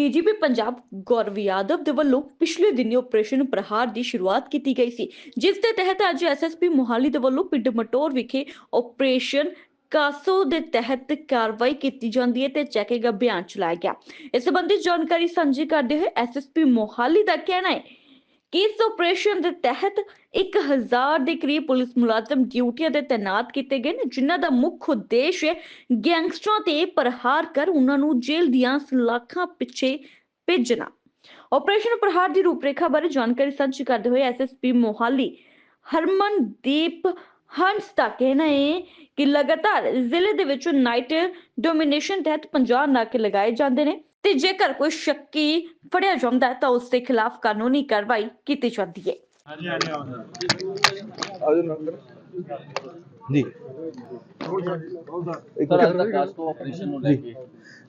DGP Punjab ਗੌਰਵ ਯਾਦਵ ਦੇ ਵੱਲੋਂ ਪਿਛਲੇ ਦਿਨੀ ਆਪਰੇਸ਼ਨ ਪ੍ਰਹਾਰ ਦੀ ਸ਼ੁਰੂਆਤ ਕੀਤੀ ਗਈ ਸੀ, ਜਿਸ ਦੇ ਤਹਿਤ ਅੱਜ ਐਸਐਸਪੀ ਮੋਹਾਲੀ ਦੇ ਵੱਲੋਂ ਪਿੰਡ ਮਟੋਰ ਵਿਖੇ ਆਪਰੇਸ਼ਨ ਕਾਸੋ ਦੇ ਤਹਿਤ ਕਾਰਵਾਈ ਕੀਤੀ ਜਾਂਦੀ ਹੈ ਤੇ ਚੈਕਿੰਗ ਅਭਿਆਨ ਚਲਾਇਆ ਗਿਆ। ਇਸ ਸੰਬੰਧੀ ਜਾਣਕਾਰੀ ਸਾਂਝੀ ਕਰਦੇ ਹੋਏ ਐਸਐਸਪੀ ਮੋਹਾਲੀ ਦਾ ਕਹਿਣਾ ਹੈ ਕਿ ਆਪਰੇਸ਼ਨ ਦੇ ਤਹਿਤ 1000 ਦੇ ਕਰੀਬ ਪੁਲਿਸ ਮੁਲਾਜ਼ਮ ਡਿਊਟੀਆਂ ਤੇ ਤਾਇਨਾਤ ਕੀਤੇ ਗਏ ਨੇ, ਜਿਨ੍ਹਾਂ ਦਾ ਮੁੱਖ ਉਦੇਸ਼ ਹੈ ਗੈਂਗਸਟਰਾਂ ਤੇ ਪ੍ਰਹਾਰ ਕਰ ਉਹਨਾਂ ਨੂੰ ਜੇਲ੍ਹ ਦੀਆਂ ਸਲਾਖਾਂ ਪਿੱਛੇ ਭੇਜਣਾ। ਆਪਰੇਸ਼ਨ ਪ੍ਰਹਾਰ ਦੀ ਰੂਪਰੇਖਾ ਬਾਰੇ ਜਾਣਕਾਰੀ ਸਾਂਝੀ ਕਰਦੇ ਹੋਏ ਐਸਐਸਪੀ ਮੋਹਾਲੀ ਹਰਮਨਦੀਪ ਹੰਸ ਦਾ ਕਹਿਣਾ ਹੈ ਕਿ ਲਗਾਤਾਰ ਜ਼ਿਲ੍ਹੇ ਦੇ ਵਿੱਚ ਨਾਈਟ ਡੋਮੀਨੇਸ਼ਨ ਤਹਿਤ 50 ਨਾਕੇ ਲਗਾਏ ਜਾਂਦੇ ਨੇ। ਤੇ ਜੇਕਰ ਕੋਈ ਸ਼ੱਕੀ ਫੜਿਆ ਜਾਂਦਾ ਤਾਂ ਉਸ ਦੇ ਖਿਲਾਫ ਕਾਨੂੰਨੀ ਕਾਰਵਾਈ ਕੀਤੀ ਜਾਂਦੀ ਹੈ। ਜੀ।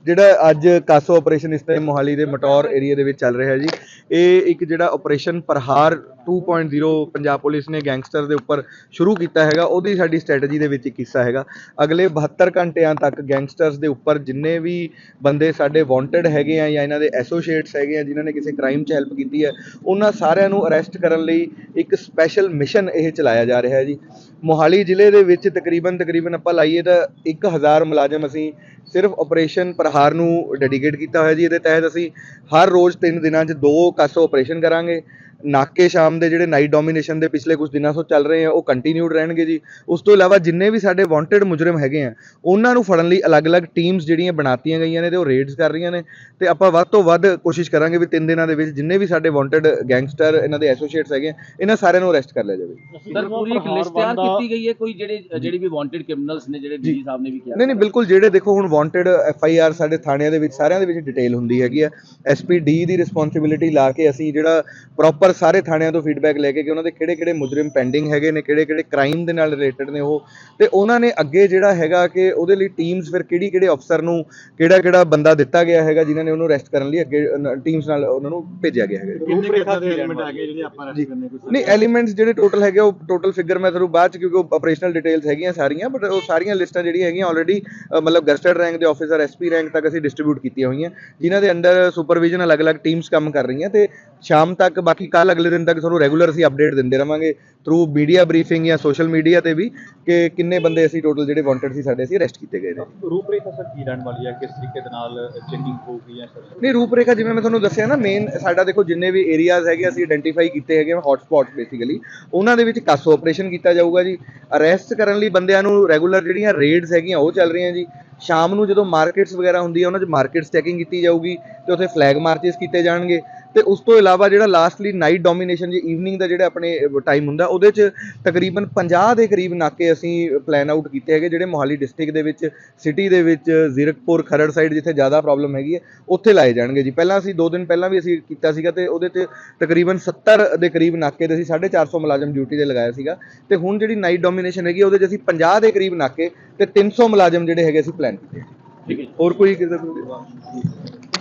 ਜਿਹੜਾ ਅੱਜ ਕਾਸੋ ਆਪਰੇਸ਼ਨ ਇਸ ਟਾਈਮ ਮੋਹਾਲੀ ਦੇ ਮਟੌਰ ਏਰੀਆ ਦੇ ਵਿੱਚ ਚੱਲ ਰਿਹਾ ਜੀ। ਇਹ ਇੱਕ ਜਿਹੜਾ ਆਪਰੇਸ਼ਨ ਪ੍ਰਹਾਰ 2.0 ਪੰਜਾਬ ਪੁਲਿਸ ਨੇ ਗੈਂਗਸਟਰ ਦੇ ਉੱਪਰ ਸ਼ੁਰੂ ਕੀਤਾ ਹੈਗਾ, ਉਹਦੀ ਸਾਡੀ ਸਟ੍ਰੈਟਜੀ ਦੇ ਵਿੱਚ ਇੱਕ ਹਿੱਸਾ ਹੈਗਾ। ਅਗਲੇ 72 ਘੰਟਿਆਂ ਤੱਕ ਗੈਂਗਸਟਰਸ ਦੇ ਉੱਪਰ ਜਿੰਨੇ ਵੀ ਬੰਦੇ ਸਾਡੇ ਵਾਂਟਡ ਹੈਗੇ ਆ ਜਾਂ ਇਹਨਾਂ ਦੇ ਐਸੋਸੀਏਟਸ ਹੈਗੇ ਆ, ਜਿਨ੍ਹਾਂ ਨੇ ਕਿਸੇ ਕ੍ਰਾਈਮ 'ਚ ਹੈਲਪ ਕੀਤੀ ਹੈ, ਉਹਨਾਂ ਸਾਰਿਆਂ ਨੂੰ ਅਰੈਸਟ ਕਰਨ ਲਈ ਇੱਕ ਸਪੈਸ਼ਲ ਮਿਸ਼ਨ ਇਹ ਚਲਾਇਆ ਜਾ ਰਿਹਾ ਹੈ ਜੀ। ਮੋਹਾਲੀ ਜ਼ਿਲ੍ਹੇ ਦੇ ਵਿੱਚ ਤਕਰੀਬਨ ਤਕਰੀਬਨ ਆਪਾਂ ਲਾਈਏ ਤਾਂ 1000 ਮੁਲਾਜ਼ਮ ਅਸੀਂ ਸਿਰਫ ਆਪਰੇਸ਼ਨ ਪ੍ਰਹਾਰ ਨੂੰ ਡੈਡੀਕੇਟ ਕੀਤਾ ਹੋਇਆ ਜੀ। ਇਹਦੇ ਤਹਿਤ ਅਸੀਂ ਹਰ ਰੋਜ਼ 3 ਦਿਨਾਂ 'ਚ ਦੋ ਕਾਸੋ ਆਪਰੇਸ਼ਨ ਕਰਾਂਗੇ। ਨਾਕੇ ਸ਼ਾਮ ਦੇ ਜਿਹੜੇ ਨਾਈਟ ਡੋਮੀਨੇਸ਼ਨ ਦੇ ਪਿਛਲੇ ਕੁਝ ਦਿਨਾਂ ਤੋਂ ਚੱਲ ਰਹੇ ਆ ਉਹ ਕੰਟੀਨਿਊਡ ਰਹਿਣਗੇ ਜੀ। ਉਸ ਤੋਂ ਇਲਾਵਾ ਜਿੰਨੇ ਵੀ ਸਾਡੇ ਵਾਂਟਡ ਮੁਜਰਮ ਹੈਗੇ ਆ ਉਹਨਾਂ ਨੂੰ ਫੜਨ ਲਈ ਅਲੱਗ-ਅਲੱਗ ਟੀਮਸ ਜਿਹੜੀਆਂ ਬਣਾਤੀਆਂ ਗਈਆਂ ਨੇ ਤੇ ਉਹ ਰੇਡਸ ਕਰ ਰਹੀਆਂ ਨੇ। ਤੇ ਆਪਾਂ ਵੱਧ ਤੋਂ ਵੱਧ ਕੋਸ਼ਿਸ਼ ਕਰਾਂਗੇ ਵੀ 3 ਦਿਨਾਂ ਦੇ ਵਿੱਚ ਜਿੰਨੇ ਵੀ ਸਾਡੇ ਵਾਂਟਡ ਗੈਂਗਸਟਰ ਇਹਨਾਂ ਦੇ ਐਸੋਸੀਏਟਸ ਹੈਗੇ ਆ, ਇਹਨਾਂ ਸਾਰਿਆਂ ਨੂੰ ਅਰੈਸਟ ਕਰ ਲਿਆ ਜਾਵੇ। ਸਰ ਪੂਰੀ ਇੱਕ ਲਿਸਟ ਤਿਆਰ ਕੀਤੀ ਗਈ ਹੈ ਕੋਈ ਜਿਹੜੇ ਜਿਹੜੇ ਵੀ ਵਾਂਟਡ ਕ੍ਰਿਮੀਨਲਸ ਨੇ ਜਿਹੜੇ ਡੀਜੀ ਸਾਹਿਬ ਨੇ ਵੀ ਕਿਹਾ। ਨਹੀਂ ਨਹੀਂ ਬਿਲਕੁਲ ਜਿਹੜੇ ਦੇਖੋ ਹੁਣ ਵਾਂਟਡ ਐਫ ਆਈ ਆਰ ਸਾਡੇ ਥਾਣਿਆਂ ਦੇ ਵਿੱਚ ਸਾਰਿਆਂ ਦੇ ਵਿੱਚ ਡਿਟੇਲ ਹੁੰਦੀ ਹੈਗੀ ਆ। ਐਸ ਪੀ ਡੀ ਦੀ ਰਿਸਪੌਂਸਿਬਿਲਿਟੀ ਲਾ ਕੇ ਅਸੀਂ ਜਿਹੜਾ ਪ੍ਰੋਪਰ ਸਾਰੇ ਥਾਣਿਆਂ ਤੋਂ ਫੀਡਬੈਕ ਲੈ ਕੇ ਕਿ ਉਹਨਾਂ ਦੇ ਕਿਹੜੇ ਕਿਹੜੇ ਮੁਜਰਮ ਪੈਂਡਿੰਗ ਹੈਗੇ ਨੇ ਕਿਹੜੇ ਕਿਹੜੇ ਕ੍ਰਾਈਮ ਦੇ ਨਾਲ ਰਿਲੇਟਡ ਨੇ ਉਹ। ਤੇ ਉਹਨਾਂ ਨੇ ਅੱਗੇ ਜਿਹੜਾ ਹੈਗਾ ਕਿ ਉਹਦੇ ਲਈ ਟੀਮਸ ਫਿਰ ਕਿਹੜੀ ਕਿਹੜੇ ਅਫਸਰ ਨੂੰ ਕਿਹੜਾ ਕਿਹੜਾ ਬੰਦਾ ਦਿੱਤਾ ਗਿਆ ਹੈਗਾ ਜਿਨ੍ਹਾਂ ਨੇ ਉਹਨੂੰ ਅਰੈਸਟ ਕਰਨ ਲਈ ਅੱਗੇ ਟੀਮਸ ਨਾਲ ਉਹਨਾਂ ਨੂੰ ਭੇਜਿਆ ਗਿਆ ਹੈਗਾ। ਕਿੰਨੇ ਦੇ ਐਲੀਮੈਂਟ ਹੈਗੇ ਜਿਹੜੇ ਆਪਾਂ ਰੈਸਟ ਕਰਨੇ ਕੋਈ ਨਹੀਂ ਐਲੀਮੈਂਟਸ ਜਿਹੜੇ ਟੋਟਲ ਹੈਗੇ ਉਹ ਟੋਟਲ ਫਿਗਰ ਮੈਂ ਤੁਹਾਨੂੰ ਬਾਅਦ ਚ ਕਿਉਂਕਿ ਉਹ ਆਪਰੇਸ਼ਨਲ ਡਿਟੇਲਸ ਹੈਗੀਆਂ ਸਾਰੀਆਂ ਬਟ ਉਹ ਸਾਰੀਆਂ ਲਿਸਟਾਂ ਜਿਹੜੀਆਂ ਹੈਗੀਆਂ ਆਲਰੇਡੀ ਮਤਲਬ ਗਸਟਡ ਰੈਂਕ ਦੇ ਆਫੀਸਰ ਐਸਪੀ ਰੈਂਕ ਤੱਕ ਅਸੀਂ ਡਿਸਟ੍ਰੀਬਿਊਟ ਕੀਤੀਆਂ ਹੋਈਆਂ ਜਿਨ੍ਹਾਂ ਦੇ ਅੰਡਰ ਸੁਪਰਵਿਜ਼ਨ ਅਲੱਗ-ਅਲੱਗ ਟੀਮਸ ਕੰਮ ਕਰ ਰਹੀਆਂ ਤੇ ਸ਼ਾਮ ਤੱਕ ਬਾਕੀ ਕੱਲ ਅਗਲੇ ਦਿਨ ਤੱਕ ਤੁਹਾਨੂੰ ਰੈਗੂਲਰ ਅਸੀਂ ਅਪਡੇਟ ਦਿੰਦੇ ਰਵਾਂਗੇ ਥਰੂ ਮੀਡੀਆ ਬਰੀਫਿੰਗ ਜਾਂ ਸੋਸ਼ਲ ਮੀਡੀਆ ਤੇ ਵੀ ਕਿ ਕਿੰਨੇ ਬੰਦੇ ਅਸੀਂ ਟੋਟਲ ਜਿਹੜੇ ਵਾਂਟਡ ਸੀ ਸਾਡੇ ਅਸੀਂ ਅਰੈਸਟ ਕੀਤੇ ਗਏ ਨੇ। ਰੂਪਰੇਖਾ ਸਰ ਕੀ ਰਹਿਣ ਵਾਲੀ ਹੈ? ਕਿਸ ਤਰੀਕੇ ਦੇ ਨਾਲ ਚੈਕਿੰਗ ਹੋਊਗੀ ਜਾਂ ਸਰ? ਨਹੀਂ ਰੂਪਰੇਖਾ ਜਿਵੇਂ ਮੈਂ ਤੁਹਾਨੂੰ ਦੱਸਿਆ ਨਾ ਮੇਨ ਸਾਡਾ ਦੇਖੋ ਜਿੰਨੇ ਵੀ ਏਰੀਆਜ਼ ਹੈਗੇ ਅਸੀਂ ਆਇਡੈਂਟੀਫਾਈ ਕੀਤੇ ਹੈਗੇ ਹੌਟ ਸਪੌਟਸ ਬੇਸਿਕਲੀ ਉਹਨਾਂ ਦੇ ਵਿੱਚ ਕਾਸੋ ਆਪਰੇਸ਼ਨ ਕੀਤਾ ਜਾਊਗਾ ਜੀ। ਅਰੈਸਟ ਕਰਨ ਲਈ ਬੰਦਿਆਂ ਨੂੰ ਰੈਗੂਲਰ ਜਿਹੜੀਆਂ ਰੇਡਸ ਹੈਗੀਆਂ ਉਹ ਚੱਲ ਰਹੀਆਂ ਜੀ। ਸ਼ਾਮ ਨੂੰ ਜਦੋਂ ਮਾਰਕੀਟਸ ਵਗੈਰਾ ਹੁੰਦੀ ਹੈ ਉਹਨਾਂ 'ਚ ਮਾਰਕੀਟਸ ਚੈਕਿੰਗ ਕੀਤੀ ਜਾਊਗੀ ਤੇ ਉੱਥੇ ਫਲੈਗ ਮਾਰਚਸ ਕੀਤੇ ਜਾਣਗੇ। ਤੇ ਉਸ ਤੋਂ ਇਲਾਵਾ ਜਿਹੜਾ ਲਾਸਟਲੀ ਨਾਈਟ ਡੋਮੀਨੇਸ਼ਨ ਜੀ ਈਵਨਿੰਗ ਦਾ ਜਿਹੜਾ ਆਪਣੇ ਟਾਈਮ ਹੁੰਦਾ ਉਹਦੇ 'ਚ ਤਕਰੀਬਨ 50 ਦੇ ਕਰੀਬ ਨਾਕੇ ਅਸੀਂ ਪਲਾਨ ਆਊਟ ਕੀਤੇ ਹੈਗੇ ਜਿਹੜੇ ਮੋਹਾਲੀ ਡਿਸਟ੍ਰਿਕਟ ਦੇ ਵਿੱਚ ਸਿਟੀ ਦੇ ਵਿੱਚ ਜ਼ੀਰਕਪੁਰ ਖਰੜ ਸਾਈਡ ਜਿੱਥੇ ਜ਼ਿਆਦਾ ਪ੍ਰੋਬਲਮ ਹੈਗੀ ਹੈ ਉੱਥੇ ਲਾਏ ਜਾਣਗੇ ਜੀ। ਪਹਿਲਾਂ ਅਸੀਂ 2 ਦਿਨ ਪਹਿਲਾਂ ਵੀ ਅਸੀਂ ਕੀਤਾ ਸੀਗਾ ਤੇ ਉਹਦੇ 'ਚ ਤਕਰੀਬਨ 70 ਦੇ ਕਰੀਬ ਨਾਕੇ ਤੇ ਅਸੀਂ 450 ਮੁਲਾਜ਼ਮ ਡਿਊਟੀ ਤੇ ਲਗਾਇਆ ਸੀਗਾ। ਤੇ ਹੁਣ ਜਿਹੜੀ ਨਾਈਟ ਡੋਮੀਨੇਸ਼ਨ ਹੈਗੀ ਉਹਦੇ 'ਚ ਅਸੀਂ 50 ਦੇ ਕਰੀਬ ਨਾਕੇ ਤੇ 300 ਮੁਲਾਜ਼ਮ ਜਿਹੜੇ ਹੈਗੇ ਅਸੀਂ ਪਲਾਨ ਕੀਤੇ। ਠੀਕ ਹੈ ਹੋਰ ਕੋਈ ਕਿਸੇ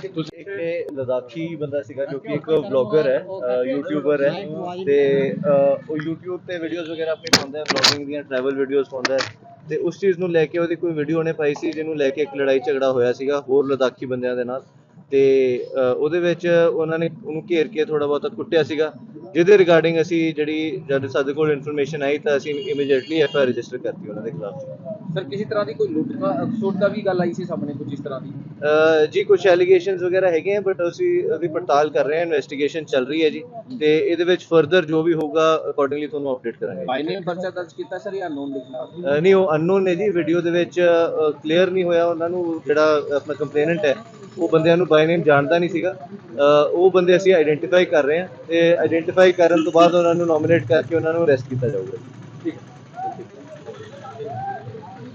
ਇੱਕ ਇਹ ਲਦਾਖੀ ਬੰਦਾ ਸੀਗਾ ਜੋ ਕਿ ਇੱਕ ਵਲੌਗਰ ਹੈ ਯੂਟਿਊਬਰ ਹੈ। ਤੇ ਉਹ YouTube ਤੇ ਵੀਡੀਓਜ਼ ਵਗੈਰਾ ਆਪਣੀ ਪਾਉਂਦਾ ਹੈ ਵਲੌਗਿੰਗ ਦੀਆਂ ਟਰੈਵਲ ਵੀਡੀਓਜ਼ ਪਾਉਂਦਾ ਹੈ। ਤੇ ਉਸ ਚੀਜ਼ ਨੂੰ ਲੈ ਕੇ ਉਹਦੀ ਕੋਈ ਵੀਡੀਓ ਉਹਨੇ ਪਾਈ ਸੀ ਜਿਹਨੂੰ ਲੈ ਕੇ ਇੱਕ ਲੜਾਈ ਝਗੜਾ ਹੋਇਆ ਸੀਗਾ ਹੋਰ ਲਦਾਖੀ ਬੰਦਿਆਂ ਦੇ ਨਾਲ। ਤੇ ਅਹ, ਉਹਦੇ ਵਿੱਚ ਉਹਨਾਂ ਨੇ ਉਹਨੂੰ ਘੇਰ ਕੇ ਥੋੜਾ ਬਹੁਤਾ ਕੁੱਟਿਆ ਸੀਗਾ। ਜਿਹਦੇ ਰਿਗਾਰਡਿੰਗ ਅਸੀਂ ਜਿਹੜੀ ਜਦ ਸਾਡੇ ਕੋਲ ਇਨਫੋਰਮੇਸ਼ਨ ਆਈ ਤਾਂ ਅਸੀਂ ਇਮੀਡੀਏਟਲੀ ਐਫ ਆਈ ਰਜਿਸਟਰ ਕਰਤੀ ਉਹਨਾਂ ਦੇ ਖਿਲਾਫ। ਸਰ ਕਿਸੇ ਤਰ੍ਹਾਂ ਦੀ ਕੋਈ ਲੁੱਟ ਦਾ ਅਫਸੋਸ ਦਾ ਵੀ ਗੱਲ ਆਈ ਸੀ ਸਾਹਮਣੇ ਕੁਝ ਇਸ ਤਰ੍ਹਾਂ ਦੀ? ਅਹ ਜੀ ਕੁਝ ਐਲੀਗੇਸ਼ਨਸ ਵਗੈਰਾ ਹੈਗੇ ਆ ਬਟ ਅਸੀਂ ਉਹਦੀ ਪੜਤਾਲ ਕਰ ਰਹੇ ਹਾਂ ਇਨਵੈਸਟੀਗੇਸ਼ਨ ਚੱਲ ਰਹੀ ਹੈ ਜੀ। ਤੇ ਇਹਦੇ ਵਿੱਚ ਫਰਦਰ ਜੋ ਵੀ ਹੋਊਗਾ ਅਕੋਰਡਿੰਗਲੀ ਤੁਹਾਨੂੰ ਅਪਡੇਟ ਕਰਾਂਗੇ। ਨੇ ਪਰਚਾ ਦਰਜ ਕੀਤਾ ਸਰ ਜਾਂ ਅਨਨੋਨ ਲਿਖਣਾ ਅਹ ਨਹੀਂ ਉਹ ਅਨਨੋਨ ਨੇ ਜੀ ਵੀਡੀਓ ਦੇ ਵਿੱਚ ਕਲੀਅਰ ਨਹੀਂ ਹੋਇਆ ਉਹਨਾਂ ਨੂੰ ਜਿਹੜਾ ਆਪਣਾ ਕੰਪਲੇਨੈਂਟ ਹੈ ਉਹ ਬੰਦਿਆਂ ਨੂੰ ਬਾਈ ਨੇਮ ਜਾਣਦਾ ਨਹੀਂ ਸੀਗਾ। ਅਹ ਉਹ ਬੰਦੇ ਅਸੀਂ ਆਈਡੈਂਟੀਫਾਈ ਕਰ ਰਹੇ ਹਾਂ ਤੇ ਆਈਡੈਂਟੀਫਾਈ ਕਰਨ ਤੋਂ ਬਾਅਦ ਉਹਨਾਂ ਨੂੰ ਨੋਮੀਨੇਟ ਕਰਕੇ ਉਹਨਾਂ ਨੂੰ ਅਰੈਸਟ ਕੀਤਾ ਜਾਊਗਾ ਠੀਕ ਹੈ।